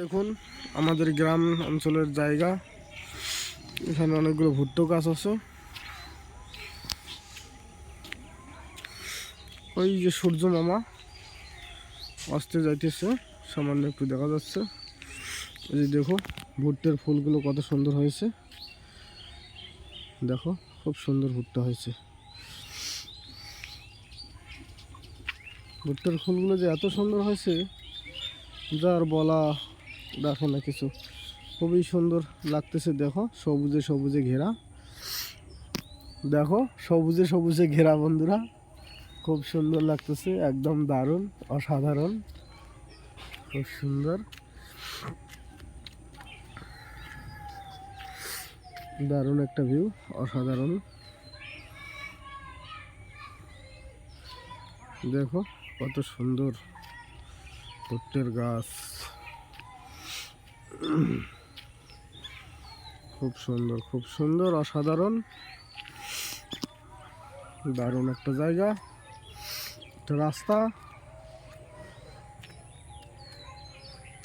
দেখুন, আমাদের গ্রাম অঞ্চলের জায়গা। এখানে অনেকগুলো ভুট্টো গাছ আছে। ওই যে সূর্য মামা আসতে যাইতেছে, সামান্য একটু দেখা যাচ্ছে। এই যে দেখো, ভুট্টের ফুলগুলো কত সুন্দর হয়েছে। দেখো, খুব সুন্দর ভুট্টা হয়েছে। ভুট্টার ফুলগুলো যে এত সুন্দর হয়েছে, যার বলা দেখে না কিছু। খুবই সুন্দর লাগতেছে, দেখো, সবুজে সবুজে ঘেরা। দেখো, সবুজে সবুজে ঘেরা, বন্ধুরা। খুব সুন্দর লাগতেছে, একদম দারুণ, অসাধারণ। খুব সুন্দর। দারুণ একটা ভিউ অসাধারণ। দেখো, কত সুন্দর। ভুট্টের গাছ। খুব সুন্দর খুব সুন্দর, অসাধারণ। দারুণ একটা জায়গা, একটা রাস্তা।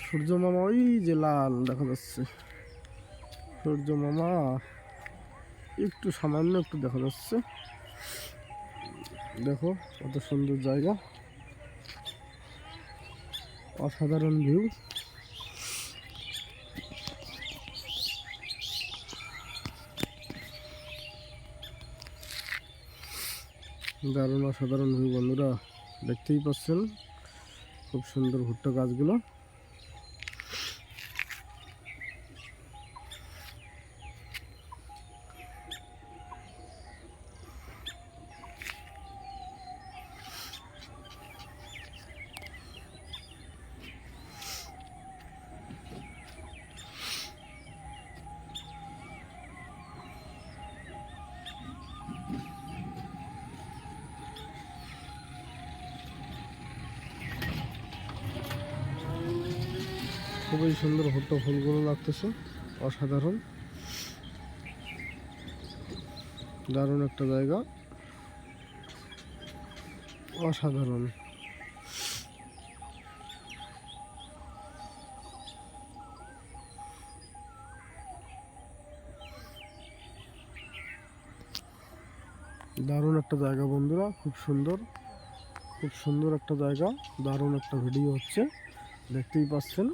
সূর্য মামা ওই যে লাল দেখা যাচ্ছে। সূর্য মামা একটু সামান্য একটু দেখা যাচ্ছে। দেখো, কত সুন্দর জায়গা। অসাধারণ ভিউ দারুণ অসাধারণ বন্ধুরা দেখতেই পাচ্ছেন। খুব সুন্দর ভুট্টা গাছগুলো। খুবই সুন্দর ভুট্টা ফুলগুলো লাগতেছে, অসাধারণ। দারুণ একটা জায়গা। অসাধারণ। দারুণ একটা জায়গা বন্ধুরা, খুব সুন্দর। খুব সুন্দর একটা জায়গা, দারুণ একটা ভিডিও হচ্ছে, দেখতেই পাচ্ছেন।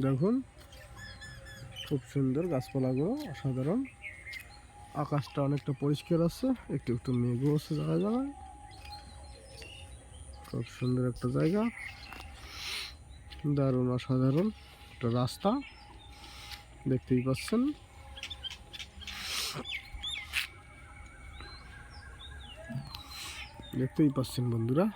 দেখুন, খুব সুন্দর গাছপালাগুলো অসাধারণ। আকাশটা অনেকটা পরিষ্কার আছে, একটু একটু মেঘও আছে জায়গায় জায়গায়। খুব সুন্দর একটা জায়গা। দারুণ, অসাধারণ একটা রাস্তা, দেখতেই পাচ্ছেন। দেখতেই পাচ্ছেন বন্ধুরা।